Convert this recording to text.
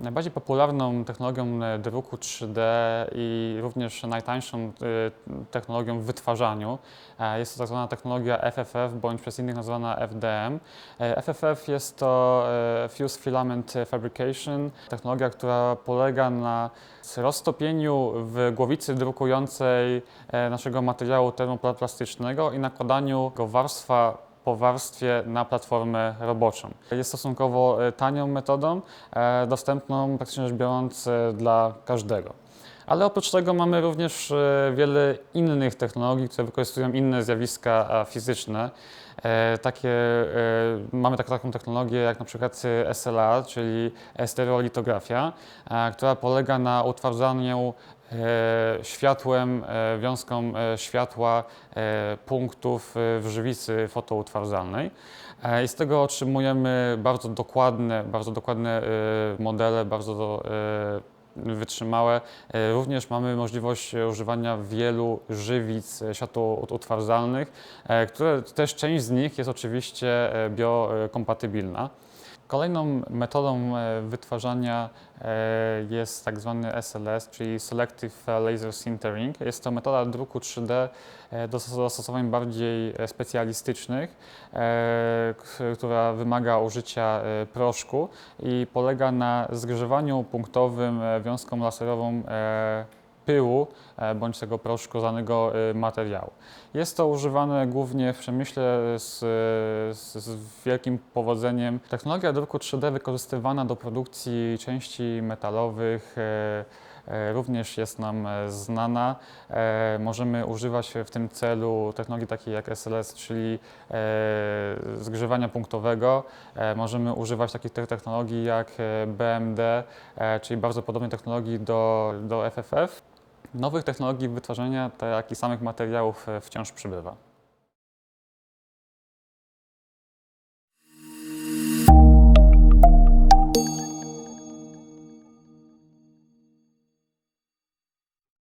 Najbardziej popularną technologią e, druku 3D i również najtańszą e, technologią w wytwarzaniu e, jest to tak zwana technologia FFF bądź przez innych nazywana FDM. FFF jest to Fused Filament Fabrication, technologia, która polega na roztopieniu w głowicy drukującej naszego materiału termoplastycznego i nakładaniu go warstwa po warstwie na platformę roboczą. Jest stosunkowo e, tanią metodą, e, dostępną praktycznie rzecz biorąc e, dla każdego. Ale oprócz tego mamy również wiele innych technologii, które wykorzystują inne zjawiska fizyczne. Takie, mamy tak, taką technologię jak na przykład SLR, czyli stereolitografia, która polega na utwardzaniu światłem, e, wiązką e, światła e, punktów e, w żywicy fotoutwarzalnej. E, I z tego otrzymujemy bardzo dokładne, bardzo dokładne e, modele, bardzo do, e, wytrzymałe. E, Również mamy możliwość e, używania wielu żywic e, światłoutwarzalnych, e, które też część z nich jest oczywiście e, biokompatybilna. Kolejną metodą e, wytwarzania e, jest tak zwany SLS, czyli Selective Laser Sintering. Jest to metoda druku 3D e, do zastosowań bardziej specjalistycznych, która wymaga użycia proszku i polega na zgrzewaniu punktowym wiązką laserową pyłu e, bądź tego proszku danego e, materiału. Jest to używane głównie w przemyśle z, z, wielkim powodzeniem. Technologia druku 3D wykorzystywana do produkcji części metalowych e, również jest nam znana. Możemy używać w tym celu technologii takiej jak SLS, czyli zgrzewania punktowego. Możemy używać takich te- technologii jak BMD, czyli bardzo podobnej technologii do, do FFF. Nowych technologii wytwarzania, tak jak i samych materiałów e, wciąż przybywa.